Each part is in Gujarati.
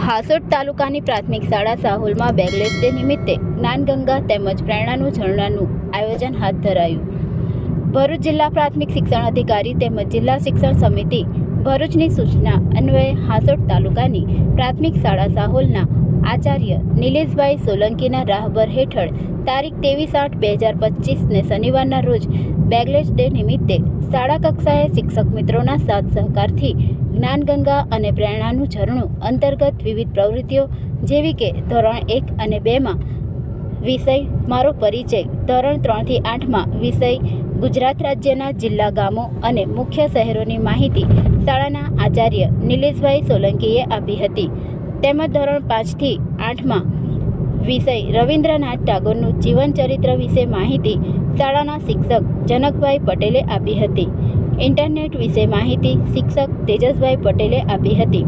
હાસોડ તાલુકાની પ્રાથમિક શાળા સાહુલમાં બેગલેસ ડે નિમિત્તે જ્ઞાનગંગા તેમજ પ્રેરણાનું ઝરણાનું આયોજન હાથ ધરાયું. ભરૂચ જિલ્લા પ્રાથમિક શિક્ષણ અધિકારી તેમજ જિલ્લા શિક્ષણ સમિતિ ભરૂચની સૂચના અન્વયે હાસોટ તાલુકાની પ્રાથમિક શાળા સાહોલના આચાર્ય નિલેશભાઈ સોલંકીના રાહબર હેઠળ તારીખ ત્રેવીસ આઠ બે હજાર પચીસને શનિવારના રોજ બેગલેસ ડે નિમિત્તે શાળા કક્ષાએ શિક્ષક મિત્રોના સાથ સહકારથી જ્ઞાનગંગા અને પ્રેરણાનું ઝરણું અંતર્ગત વિવિધ પ્રવૃત્તિઓ જેવી કે ધોરણ એક અને બેમાં વિષય, મારો પરિચય, ધોરણ ત્રણથી આઠમાં વિષય, ગુજરાત રાજ્યના જિલ્લા ગામો અને મુખ્ય શહેરોની માહિતી શાળાના આચાર્ય નિલેશભાઈ સોલંકીએ આપી હતી. તેમજ ધોરણ પાંચથી આઠમાં વિષય રવિન્દ્રનાથ ટાગોરનું જીવનચરિત્ર વિશે માહિતી શાળાના શિક્ષક જનકભાઈ પટેલે આપી હતી. ઇન્ટરનેટ વિશે માહિતી શિક્ષક તેજસભાઈ પટેલે આપી હતી.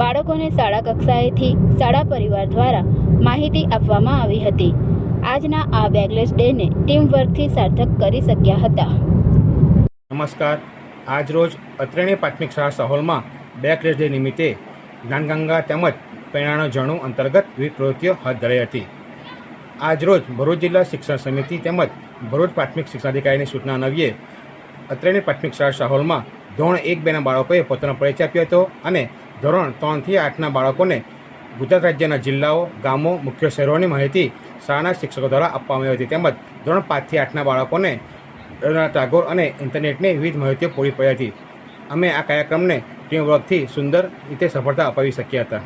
બાળકોને શાળા કક્ષાએથી શાળા પરિવાર દ્વારા માહિતી આપવામાં આવી હતી. આજના આ બેગલેસ ડેને ટીમ વર્કથી સાર્થક કરી શક્યા હતા. નમસ્કાર. આજરોજ અત્રેણી પ્રાથમિક શાળા સહોલમાં બે ડે નિમિત્તે જ્ઞાનગંગા તેમજ પ્રેરણાનો ઝરણું અંતર્ગત વિવિધ પ્રવૃત્તિઓ હાથ ધરાઈ હતી. આજરોજ ભરૂચ જિલ્લા શિક્ષણ સમિતિ તેમજ ભરૂચ પ્રાથમિક શિક્ષણાધિકારીની સૂચના અન્વયે અત્રેની પ્રાથમિક શાળા શાહોલમાં ધોરણ એક બેના બાળકોએ પોતાનો પરિચય આપ્યો હતો અને ધોરણ ત્રણથી આઠના બાળકોને ગુજરાત રાજ્યના જિલ્લાઓ, ગામો, મુખ્ય શહેરોની માહિતી શાળાના શિક્ષકો દ્વારા આપવામાં આવી હતી. તેમજ ધોરણ પાંચથી આઠના બાળકોને ટાગોર અને ઇન્ટરનેટની વિવિધ માહિતીઓ પૂરી પડી હતી. અમે આ કાર્યક્રમને ટીમ વર્કથી સુંદર રીતે સફળતા અપાવી શક્યા હતા.